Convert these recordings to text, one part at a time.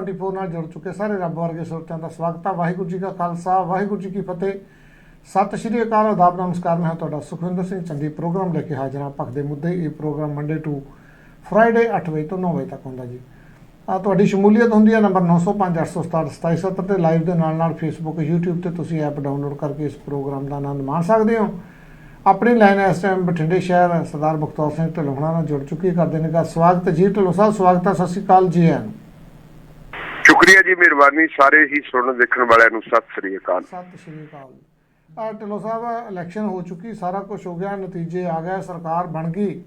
24 ਨਾਲ ਜੁੜ ਚੁੱਕੇ ਸਾਰੇ ਰੱਬ ਵਰਗੇ ਸਰੋਤਿਆਂ ਦਾ ਸਵਾਗਤ ਹੈ ਵਾਹਿਗੁਰੂ ਜੀ ਕਾ ਖਾਲਸਾ, ਵਾਹਿਗੁਰੂ ਜੀ ਕੀ ਫਤਿਹ। ਸਤਿ ਸ਼੍ਰੀ ਅਕਾਲ, ਆਦਾਬ, ਨਮਸਕਾਰ। ਮੈਂ ਤੁਹਾਡਾ ਸੁਖਵਿੰਦਰ ਸਿੰਘ ਚੰਦੀ ਪ੍ਰੋਗਰਾਮ ਲੈ ਕੇ ਹਾਜ਼ਰ ਹਾਂ। ਭਖ ਦੇ ਮੁੱਦੇ, ਇਹ ਪ੍ਰੋਗਰਾਮ ਮੰਡੇ ਟੂ ਫਰਾਈਡੇ 8 ਵਜੇ ਤੋਂ 9 ਵਜੇ ਤੱਕ ਹੁੰਦਾ ਜੀ। ਆ ਤੁਹਾਡੀ ਸ਼ਮੂਲੀਅਤ ਹੁੰਦੀ ਹੈ ਨੰਬਰ 9058672770 ਤੇ ਲਾਈਵ ਦੇ ਨਾਲ ਨਾਲ ਫੇਸਬੁੱਕ YouTube ਤੇ ਤੁਸੀਂ ਐਪ ਡਾਊਨਲੋਡ ਕਰਕੇ ਇਸ ਪ੍ਰੋਗਰਾਮ ਦਾ ਆਨੰਦ ਮਾਣ ਸਕਦੇ ਹੋ। ਆਪਣੀ ਲਾਈਨ ਇਸ ਟਾਈਮ ਬਠਿੰਡੇ ਸ਼ਹਿਰ, ਸਰਦਾਰ ਬਖਤੌਰ ਸਿੰਘ ਢਿੱਲੋਂ ਨਾਲ ਜੁੜ ਚੁੱਕੀ ਕਰਦੇ ਨੇ ਦਾ ਸਵਾਗਤ ਜੀ। ਢਿੱਲੋਂ ਸਾਹਿਬ, ਸਵਾਗਤ ਹੈ। ਸਤਿ ਸ਼੍ਰੀ ਅਕਾਲ ਜੀ ਆਇਆਂ ਸ਼ੁਕਰੀਆ ਜੀ ਮਿਹਰਬਾਨੀ ਸਾਰੇ ਹੀ ਸੁਣਨ ਦੇਖਣ ਵਾਲਿਆਂ ਨੂੰ। ਸਤਿ ਸ੍ਰੀ ਅਕਾਲ। ਸਤਿ ਸ਼੍ਰੀ ਅਕਾਲ ਆ ਢਿੱਲੋਂ ਸਾਹਿਬ ਇਲੈਕਸ਼ਨ ਹੋ ਚੁੱਕੀ, ਸਾਰਾ ਕੁਝ ਹੋ ਗਿਆ, ਨਤੀਜੇ ਆ ਗਏ, ਸਰਕਾਰ ਬਣ ਗਈ।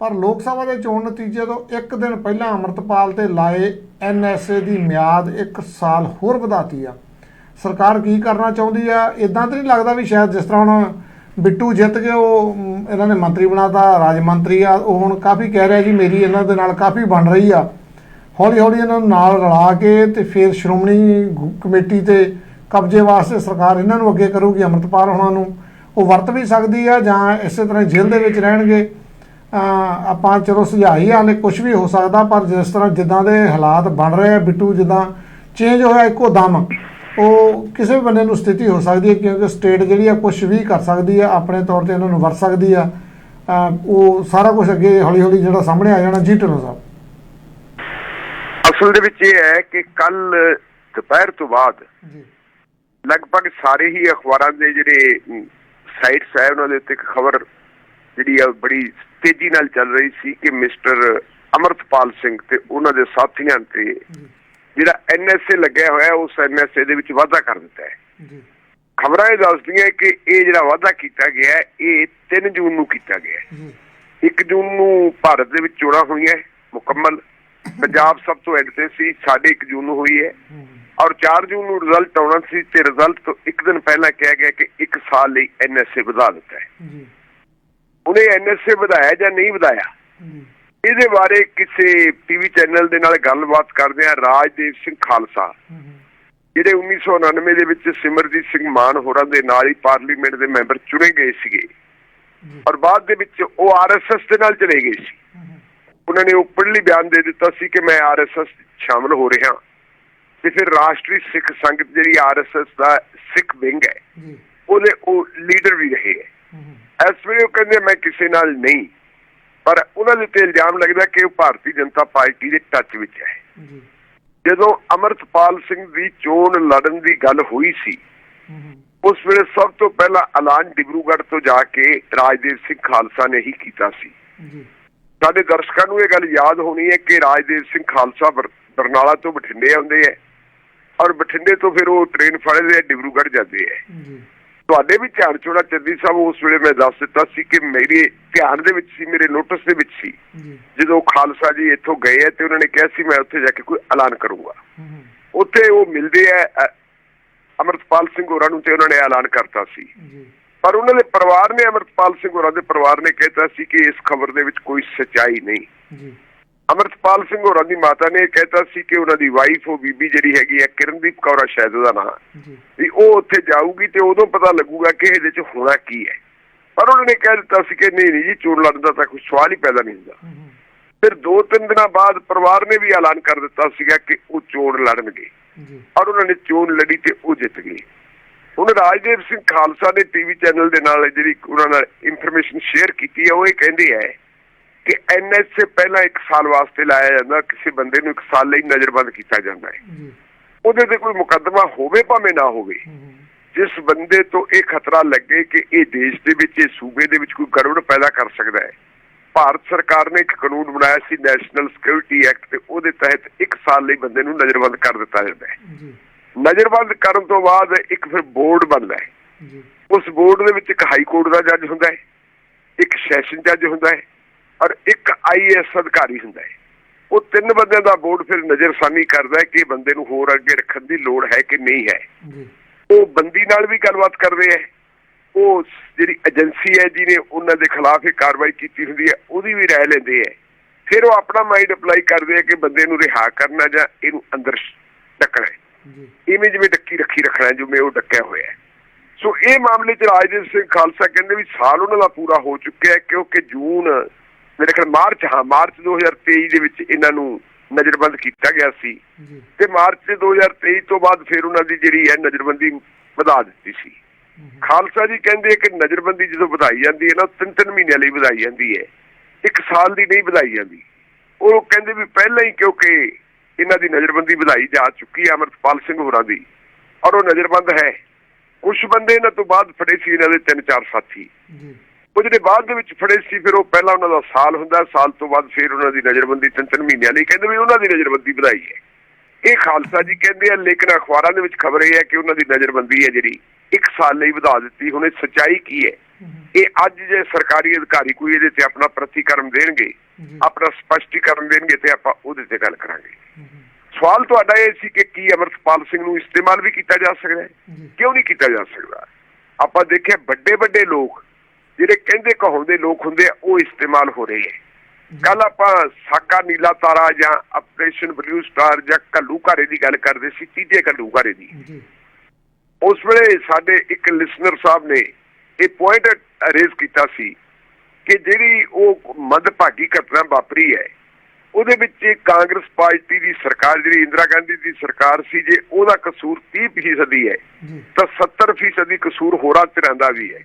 ਪਰ ਲੋਕ ਸਭਾ ਦੇ ਚੋਣ ਨਤੀਜੇ ਤੋਂ ਇੱਕ ਦਿਨ ਪਹਿਲਾਂ ਅਮਰਤਪਾਲ ਤੇ ਲਾਏ ਐਨਐਸਏ ਦੀ ਮਿਆਦ 1 ਸਾਲ ਹੋਰ ਵਧਾਤੀ ਆ। ਸਰਕਾਰ ਕੀ ਕਰਨਾ ਚਾਹੁੰਦੀ ਆ? ਇਦਾਂ ਤਾਂ ਨਹੀਂ ਲੱਗਦਾ ਵੀ ਸ਼ਾਇਦ ਜਿਸ ਤਰ੍ਹਾਂ ਹੁਣ ਬਿੱਟੂ ਜਿੱਤ ਕੇ ਉਹ ਇਹਨਾਂ ਨੇ ਮੰਤਰੀ ਬਣਾਤਾ, ਰਾਜ ਮੰਤਰੀ ਆ, ਉਹ ਹੁਣ ਕਾਫੀ ਕਹਿ ਰਿਹਾ ਜੀ, ਮੇਰੀ ਇਹਨਾਂ ਦੇ ਨਾਲ ਕਾਫੀ ਬਣ ਰਹੀ ਆ। ਹੌਲੀ ਹੌਲੀ ਇਹਨਾਂ ਨੂੰ ਨਾਲ ਰਲਾ ਕੇ ਤੇ ਫਿਰ ਸ਼੍ਰੋਮਣੀ ਕਮੇਟੀ ਤੇ ਕਬਜ਼ੇ ਵਾਸਤੇ ਸਰਕਾਰ ਇਹਨਾਂ ਨੂੰ ਅੱਗੇ ਕਰੂਗੀ, ਅੰਮ੍ਰਿਤਪਾਲ ਹੋਣਾ ਨੂੰ। ਉਹ ਵਰਤ ਵੀ ਸਕਦੀ ਆ ਜਾਂ ਇਸੇ ਤਰ੍ਹਾਂ ਜੇਲ੍ਹ ਦੇ ਵਿੱਚ ਰਹਿਣਗੇ। ਆਪਾਂ ਚਲੋ ਸੁਝਾਈ ਹਾਲੇ ਕੁਝ ਵੀ ਹੋ ਸਕਦਾ, ਪਰ ਜਿਸ ਤਰ੍ਹਾਂ ਜਿੱਦਾਂ ਦੇ ਹਾਲਾਤ ਬਣ ਰਹੇ ਆ, ਬਿੱਟੂ ਜਿੱਦਾਂ ਚੇਂਜ ਹੋਇਆ ਇੱਕੋ ਦਮ, ਉਹ ਕਿਸੇ ਵੀ ਬੰਦੇ ਨੂੰ ਸਥਿਤੀ ਹੋ ਸਕਦੀ ਹੈ, ਕਿਉਂਕਿ ਸਟੇਟ ਜਿਹੜੀ ਆ ਕੁਝ ਵੀ ਕਰ ਸਕਦੀ ਆ, ਆਪਣੇ ਤੌਰ ਤੇ ਇਹਨਾਂ ਨੂੰ ਵਰਤ ਸਕਦੀ ਆ। ਉਹ ਸਾਰਾ ਕੁਝ ਅੱਗੇ ਹੌਲੀ ਹੌਲੀ ਜਿਹੜਾ ਸਾਹਮਣੇ ਆ ਜਾਣਾ, ਜੀ ਢਿੱਲੋਂ ਸਾਹਿਬ। ਅਸਲ ਦੇ ਵਿੱਚ ਇਹ ਹੈ ਕਿ ਕੱਲ ਦੁਪਹਿਰ ਤੋਂ ਬਾਅਦ ਜੀ। ਲਗਭਗ ਸਾਰੇ ਹੀ ਅਖਬਾਰਾਂ ਦੇ ਜਿਹੜੇ ਸਾਈਟਸ ਹੈ ਉਹਨਾਂ ਦੇ ਉੱਤੇ ਇੱਕ ਖਬਰ ਜਿਹੜੀ ਆ ਬੜੀ ਤੇਜ਼ੀ ਨਾਲ ਚੱਲ ਰਹੀ ਸੀ ਕਿ ਮਿਸਟਰ ਅਮਰਤਪਾਲ ਸਿੰਘ ਤੇ ਉਹਨਾਂ ਦੇ ਸਾਥੀਆਂ ਤੇ ਜਿਹੜਾ ਐਨਐਸਏ ਲੱਗਿਆ ਹੋਇਆ ਉਸ ਐਨਐਸਏ ਦੇ ਵਿੱਚ ਵਾਧਾ ਕਰ ਦਿੱਤਾ ਹੈ। ਜੀ। ਖਬਰਾਂ ਇਹ ਦੱਸਦੀਆਂ ਕਿ ਇਹ ਜਿਹੜਾ ਵਾਧਾ ਕੀਤਾ ਗਿਆ ਇਹ 3 ਜੂਨ ਨੂੰ ਕੀਤਾ ਗਿਆ ਹੈ। ਜੀ। 1 ਜੂਨ ਨੂੰ ਭਾਰਤ ਦੇ ਵਿੱਚ ਚੋਣਾਂ ਹੋਈਆਂ ਮੁਕੰਮਲ। ਪੰਜਾਬ ਸਭ ਤੋਂ ਐਂਡ ਤੇ ਸੀ ਸਾਡੇ 1 ਜੂਨ ਨੂੰ ਹੋਈ ਹੈ। ਔਰ 4 ਜੂਨ ਨੂੰ ਰਿਜ਼ਲਟ ਆਉਣਾ ਸੀ ਤੇ ਰਿਜ਼ਲਟ ਤੋਂ ਇੱਕ ਦਿਨ ਪਹਿਲਾਂ ਕਿਹਾ ਗਿਆ ਕਿ 1 ਸਾਲ ਲਈ ਐਨਐਸਏ ਵਧਾ ਦਿੱਤਾ ਹੈ। ਜੀ। ਉਹਨੇ ਐਨਐਸਏ ਵਧਾਇਆ ਜਾਂ ਨਹੀਂ ਵਧਾਇਆ? ਇਹਦੇ ਬਾਰੇ ਕਿਸੇ ਟੀਵੀ ਚੈਨਲ ਦੇ ਨਾਲ ਗੱਲਬਾਤ ਕਰਦੇ ਆ ਰਾਜਦੇਵ ਸਿੰਘ ਖਾਲਸਾ। ਜਿਹੜੇ 1999 ਦੇ ਵਿੱਚ ਸਿਮਰਜੀਤ ਸਿੰਘ ਮਾਨ ਹੋਰਾਂ ਦੇ ਨਾਲ ਹੀ ਪਾਰਲੀਮੈਂਟ ਦੇ ਮੈਂਬਰ ਚੁਣੇ ਗਏ ਸੀਗੇ। ਔਰ ਬਾਅਦ ਦੇ ਵਿੱਚ ਉਹ ਆਰਐਸਐਸ ਦੇ ਨਾਲ ਚਲੇ ਗਏ ਸੀ। ਉਹਨਾਂ ਨੇ ਓਪਨਲੀ ਬਿਆਨ ਦੇ ਦਿੱਤਾ ਸੀ ਕਿ ਮੈਂ ਆਰਐਸਐਸ ਸ਼ਾਮਲ ਹੋ ਰਿਹਾ। ਤੇ ਫਿਰ ਰਾਸ਼ਟਰੀ ਸਿੱਖ ਸੰਗਤ ਜਿਹੜੀ ਆਰਐਸਐਸ ਦਾ ਸਿੱਖ ਵਿੰਗ ਹੈ ਜੀ। ਉਹਦੇ ਉਹ ਲੀਡਰ ਵੀ ਰਹੇ ਹੈ। ਇਸ ਵੇਲੇ ਉਹ ਕਹਿੰਦੇ ਮੈਂ ਕਿਸੇ ਨਾਲ ਨਹੀਂ। ਪਰ ਉਹਨਾਂ ਦੇ ਤੇ ਇਲਜ਼ਾਮ ਲੱਗਦਾ ਕਿ ਉਹ ਭਾਰਤੀ ਜਨਤਾ ਪਾਰਟੀ ਦੇ ਟੱਚ ਵਿੱਚ ਹੈ। ਜੀ। ਜਦੋਂ ਅਮਰਤਪਾਲ ਸਿੰਘ ਦੀ ਚੋਣ ਲੜਨ ਦੀ ਗੱਲ ਹੋਈ ਸੀ ਉਸ ਵੇਲੇ ਸਭ ਤੋਂ ਪਹਿਲਾਂ ਐਲਾਨ ਡਿਬਰੂਗੜ੍ਹ ਤੋਂ ਜਾ ਕੇ ਰਾਜਦੇਵ ਸਿੰਘ ਖਾਲਸਾ ਨੇ ਹੀ ਕੀਤਾ ਸੀ। ਜੀ। ਸਾਡੇ ਦਰਸ਼ਕਾਂ ਨੂੰ ਇਹ ਗੱਲ ਯਾਦ ਹੋਣੀ ਹੈ ਕਿ ਰਾਜਦੇਵ ਸਿੰਘ ਖਾਲਸਾ ਬਰ- ਬਰਨਾਲਾ ਤੋਂ ਬਠਿੰਡੇ ਆਉਂਦੇ ਹੈ ਔਰ ਬਠਿੰਡੇ ਤੋਂ ਫਿਰ ਉਹ ਟ੍ਰੇਨ ਫੜਦੇ ਆ ਡਿਬਰੂਗੜ੍ਹ ਜਾਂਦੇ ਹੈ। ਤੁਹਾਡੇ ਵੀ ਧਿਆਨ ਚੋੜਾ ਚੰਦੀ ਸਾਹਿਬ ਉਸ ਵੇਲੇ ਮੈਂ ਦੱਸ ਦਿੱਤਾ ਸੀ ਕਿ ਮੇਰੇ ਧਿਆਨ ਦੇ ਵਿੱਚ ਸੀ ਮੇਰੇ ਨੋਟਿਸ ਦੇ ਵਿੱਚ ਸੀ। ਜਦੋਂ ਖਾਲਸਾ ਜੀ ਇੱਥੋਂ ਗਏ ਹੈ ਤੇ ਉਹਨਾਂ ਨੇ ਕਿਹਾ ਸੀ ਮੈਂ ਉੱਥੇ ਜਾ ਕੇ ਕੋਈ ਐਲਾਨ ਕਰੂੰਗਾ। ਹੂੰ, ਹੂੰ, ਉੱਥੇ ਉਹ ਮਿਲਦੇ ਆ ਅਮਰਤਪਾਲ ਸਿੰਘ ਹੋਰਾਂ ਨੂੰ ਤੇ ਉਹਨਾਂ ਨੇ ਐਲਾਨ ਕਰਤਾ ਸੀ। ਪਰ ਉਹਨਾਂ ਦੇ ਪਰਿਵਾਰ ਨੇ ਅਮਰਤਪਾਲ ਸਿੰਘ ਹੋਰਾਂ ਦੇ ਪਰਿਵਾਰ ਨੇ ਕਹਿਤਾ ਸੀ ਕਿ ਇਸ ਖਬਰ ਦੇ ਵਿੱਚ ਕੋਈ ਸੱਚਾਈ ਨਹੀਂ। ਜੀ। ਅਮਰਤਪਾਲ ਸਿੰਘ ਹੋਰਾਂ ਦੀ ਮਾਤਾ ਨੇ ਕਹਿਤਾ ਸੀ ਕਿ ਉਹਨਾਂ ਦੀ ਵਾਈਫ ਉਹ ਬੀਬੀ ਜਿਹੜੀ ਹੈਗੀ ਹੈ ਕਿਰਨਦੀਪ ਕੌਰ ਸ਼ਾਇਦ ਉਹਦਾ ਨਾਮ ਜੀ। ਵੀ ਉਹ ਉੱਥੇ ਜਾਊਗੀ ਤੇ ਉਦੋਂ ਪਤਾ ਲੱਗੂਗਾ ਕਿ ਇਹਦੇ 'ਚ ਹੋਣਾ ਕੀ ਹੈ। ਪਰ ਉਹਨਾਂ ਨੇ ਕਹਿ ਦਿੱਤਾ ਸੀ ਕਿ ਨਹੀਂ ਨਹੀਂ ਜੀ ਚੋਣ ਲੜਨ ਦਾ ਤਾਂ ਕੋਈ ਸਵਾਲ ਹੀ ਪੈਦਾ ਨਹੀਂ ਹੁੰਦਾ। ਫਿਰ ਦੋ ਤਿੰਨ ਦਿਨਾਂ ਬਾਅਦ ਪਰਿਵਾਰ ਨੇ ਵੀ ਐਲਾਨ ਕਰ ਦਿੱਤਾ ਸੀਗਾ ਕਿ ਉਹ ਚੋਣ ਲੜਨਗੇ। ਜੀ। ਔਰ ਉਹਨਾਂ ਨੇ ਚੋਣ ਲੜੀ ਤੇ ਉਹ ਜਿੱਤ ਗਏ। ਹੁਣ ਰਾਜਦੇਵ ਸਿੰਘ ਖਾਲਸਾ ਨੇ ਟੀਵੀ ਚੈਨਲ ਦੇ ਨਾਲ ਜਿਹੜੀ ਉਹਨਾਂ ਨਾਲ ਇਨਫੋਰਮੇਸ਼ਨ ਸ਼ੇਅਰ ਕੀਤੀ ਹੈ ਉਹ ਇਹ ਕਹਿੰਦੇ ਹੈ ਕਿ ਐਨਐਸਏ ਪਹਿਲਾਂ 1 ਸਾਲ ਵਾਸਤੇ ਲਾਇਆ ਜਾਂਦਾ ਕਿਸੇ ਬੰਦੇ ਨੂੰ 1 ਸਾਲ ਲਈ ਨਜ਼ਰਬੰਦ ਕੀਤਾ ਜਾਂਦਾ ਹੈ। ਉਹਦੇ ਤੇ ਕੋਈ ਮੁਕੱਦਮਾ ਹੋਵੇ ਭਾਵੇਂ ਨਾ ਹੋਵੇ ਜਿਸ ਬੰਦੇ ਤੋਂ ਇਹ ਖਤਰਾ ਲੱਗੇ ਕਿ ਇਹ ਦੇਸ਼ ਦੇ ਵਿੱਚ ਇਹ ਸੂਬੇ ਦੇ ਵਿੱਚ ਕੋਈ ਗੜਬੜ ਪੈਦਾ ਕਰ ਸਕਦਾ ਹੈ। ਭਾਰਤ ਸਰਕਾਰ ਨੇ ਇੱਕ ਕਾਨੂੰਨ ਬਣਾਇਆ ਸੀ ਨੈਸ਼ਨਲ ਸਿਕਿਉਰਿਟੀ ਐਕਟ ਤੇ ਉਹਦੇ ਤਹਿਤ 1 ਸਾਲ ਲਈ ਬੰਦੇ ਨੂੰ ਨਜ਼ਰਬੰਦ ਕਰ ਦਿੱਤਾ ਜਾਂਦਾ ਹੈ। ਜੀ। ਨਜ਼ਰਬੰਦ ਕਰਨ ਤੋਂ ਬਾਅਦ ਇੱਕ ਫਿਰ ਬੋਰਡ ਬਣਦਾ ਹੈ। ਉਸ ਬੋਰਡ ਦੇ ਵਿੱਚ ਇੱਕ ਹਾਈ ਕੋਰਟ ਦਾ ਜੱਜ ਹੁੰਦਾ ਹੈ ਇੱਕ ਸੈਸ਼ਨ ਜੱਜ ਹੁੰਦਾ ਹੈ ਔਰ ਇੱਕ ਆਈਐਸ ਅਧਿਕਾਰੀ ਹੁੰਦਾ ਹੈ। ਉਹ ਤਿੰਨ ਬੰਦਿਆਂ ਦਾ ਬੋਰਡ ਫਿਰ ਨਜ਼ਰਸਾਨੀ ਕਰਦਾ ਹੈ ਕਿ ਬੰਦੇ ਨੂੰ ਹੋਰ ਅੱਗੇ ਰੱਖਣ ਦੀ ਲੋੜ ਹੈ ਕਿ ਨਹੀਂ ਹੈ। ਉਹ ਬੰਦੀ ਨਾਲ ਵੀ ਗੱਲਬਾਤ ਕਰਦੇ ਹੈ। ਉਹ ਜਿਹੜੀ ਏਜੰਸੀ ਹੈ ਜਿਹਨੇ ਉਹਨਾਂ ਦੇ ਖਿਲਾਫ ਇਹ ਕਾਰਵਾਈ ਕੀਤੀ ਹੁੰਦੀ ਹੈ ਉਹਦੀ ਵੀ ਰਾਏ ਲੈਂਦੇ ਹੈ। ਫਿਰ ਉਹ ਆਪਣਾ ਮਾਈਂਡ ਅਪਲਾਈ ਕਰਦੇ ਆ ਕਿ ਬੰਦੇ ਨੂੰ ਰਿਹਾ ਕਰਨਾ ਜਾਂ ਇਹਨੂੰ ਅੰਦਰ ਹੈ। ਜੀ ਇਵੇਂ ਜਿਵੇਂ ਡੱਕੀ ਰੱਖੀ ਰੱਖਣਾ ਜਿਵੇਂ ਉਹ ਡੱਕਿਆ ਹੋਇਆ ਸੋ ਇਹ ਮਾਮਲੇ 'ਚ ਰਾਜਦੇਵ ਸਿੰਘ ਖਾਲਸਾ ਕਹਿੰਦੇ ਵੀ ਸਾਲ ਉਹਨਾਂ ਦਾ ਪੂਰਾ ਹੋ ਚੁੱਕਿਆ ਕਿਉਂਕਿ ਜੂਨ ਮੇਰੇ ਖਿਆਲ ਮਾਰਚ ਹਾਂ ਮਾਰਚ 2023 ਦੇ ਵਿੱਚ ਇਹਨਾਂ ਨੂੰ ਨਜ਼ਰਬੰਦ ਕੀਤਾ ਗਿਆ ਸੀ। ਤੇ ਮਾਰਚ 2023 ਤੋਂ ਬਾਅਦ ਫਿਰ ਉਹਨਾਂ ਦੀ ਜਿਹੜੀ ਹੈ ਨਜ਼ਰਬੰਦੀ ਵਧਾ ਦਿੱਤੀ ਸੀ। ਖਾਲਸਾ ਜੀ ਕਹਿੰਦੇ ਕਿ ਨਜ਼ਰਬੰਦੀ ਜਦੋਂ ਵਧਾਈ ਜਾਂਦੀ ਹੈ ਨਾ ਤਿੰਨ ਤਿੰਨ ਮਹੀਨਿਆਂ ਲਈ ਵਧਾਈ ਜਾਂਦੀ ਹੈ। ਇੱਕ ਸਾਲ ਦੀ ਨਹੀਂ ਵਧਾਈ ਜਾਂਦੀ। ਉਹ ਕਹਿੰਦੇ ਵੀ ਪਹਿਲਾਂ ਹੀ ਕਿਉਂਕਿ ਇਹਨਾਂ ਦੀ ਨਜ਼ਰਬੰਦੀ ਵਧਾਈ ਜਾ ਚੁੱਕੀ ਹੈ ਅਮਰਪਾਲ ਸਿੰਘ ਹੋਰਾਂ ਦੀ। ਔਰ ਉਹ ਨਜ਼ਰਬੰਦ ਹੈ। ਕੁਝ ਬੰਦੇ ਇਹਨਾਂ ਤੋਂ ਬਾਅਦ ਫੜੇ ਸੀ ਇਹਨਾਂ ਦੇ ਤਿੰਨ ਚਾਰ ਸਾਥੀ। ਜੀ। ਉਹ ਜਿਹੜੇ ਬਾਅਦ ਦੇ ਵਿੱਚ ਫੜੇ ਸੀ ਫਿਰ ਉਹ ਪਹਿਲਾਂ ਉਹਨਾਂ ਦਾ ਸਾਲ ਹੁੰਦਾ ਸਾਲ ਤੋਂ ਬਾਅਦ ਫਿਰ ਉਹਨਾਂ ਦੀ ਨਜ਼ਰਬੰਦੀ ਤਿੰਨ ਤਿੰਨ ਮਹੀਨਿਆਂ ਲਈ ਕਹਿੰਦੇ ਵੀ ਉਹਨਾਂ ਦੀ ਨਜ਼ਰਬੰਦੀ ਵਧਾਈ ਹੈ। ਇਹ ਖਾਲਸਾ ਜੀ ਕਹਿੰਦੇ ਆ ਲੇਕਿਨ ਅਖਬਾਰਾਂ ਦੇ ਵਿੱਚ ਖਬਰ ਇਹ ਹੈ ਕਿ ਉਹਨਾਂ ਦੀ ਨਜ਼ਰਬੰਦੀ ਹੈ ਜਿਹੜੀ ਇੱਕ ਸਾਲ ਲਈ ਵਧਾ ਦਿੱਤੀ। ਹੁਣ ਇਹ ਸੱਚਾਈ ਕੀ ਹੈ? ਇਹ ਅੱਜ ਜੇ ਸਰਕਾਰੀ ਅਧਿਕਾਰੀ ਕੋਈ ਇਹਦੇ ਤੇ ਆਪਣਾ ਪ੍ਰਤੀਕਰਮ ਦੇਣਗੇ ਆਪਣਾ ਸਪਸ਼ਟੀਕਰਨ ਦੇਣਗੇ ਤੇ ਆਪਾਂ ਉਹਦੇ ਤੇ ਗੱਲ ਕਰਾਂਗੇ। ਸਵਾਲ ਤੁਹਾਡਾ ਇਹ ਸੀ ਕਿ ਕੀ ਅਮਰਪਾਲ ਸਿੰਘ ਨੂੰ ਇਸਤੇਮਾਲ ਵੀ ਕੀਤਾ ਜਾ ਸਕਦਾ ਹੈ? ਕਿਉਂ ਨਹੀਂ ਕੀਤਾ ਜਾ ਸਕਦਾ? ਆਪਾਂ ਦੇਖਿਆ ਵੱਡੇ ਵੱਡੇ ਲੋਕ ਜਿਹੜੇ ਕਹਿੰਦੇ ਕਹਾਉਂਦੇ ਲੋਕ ਹੁੰਦੇ ਆ ਉਹ ਇਸਤੇਮਾਲ ਹੋ ਰਹੇ ਹੈ। ਕੱਲ ਆਪਾਂ ਸਾਕਾ ਨੀਲਾ ਤਾਰਾ ਜਾਂ ਆਪਰੇਸ਼ਨ ਬਲੂ ਸਟਾਰ ਜਾਂ ਕੱਲੂ ਘਾਰੇ ਦੀ ਗੱਲ ਕਰਦੇ ਸੀ ਤੀਜੇ ਕੱਲੂ ਘਾਰੇ ਦੀ। ਉਸ ਵੇਲੇ ਸਾਡੇ ਇੱਕ ਲਿਸਨਰ ਸਾਹਿਬ ਨੇ ਇਹ ਪੁਆਇੰਟ ਰੇਜ਼ ਕੀਤਾ ਸੀ ਕਿ ਜਿਹੜੀ ਉਹ ਮੱਧਭਾਗੀ ਘਟਨਾ ਵਾਪਰੀ ਹੈ ਉਹਦੇ ਵਿੱਚ ਕਾਂਗਰਸ ਪਾਰਟੀ ਦੀ ਸਰਕਾਰ ਜਿਹੜੀ ਇੰਦਰਾ ਗਾਂਧੀ ਦੀ ਸਰਕਾਰ ਸੀ ਜੇ ਉਹਦਾ ਕਸੂਰ 30% ਦੀ ਹੈ ਤਾਂ 70% ਦੀ ਕਸੂਰ ਹੋਰਾਂ ਧਿਰਾਂ ਦਾ ਵੀ ਹੈ।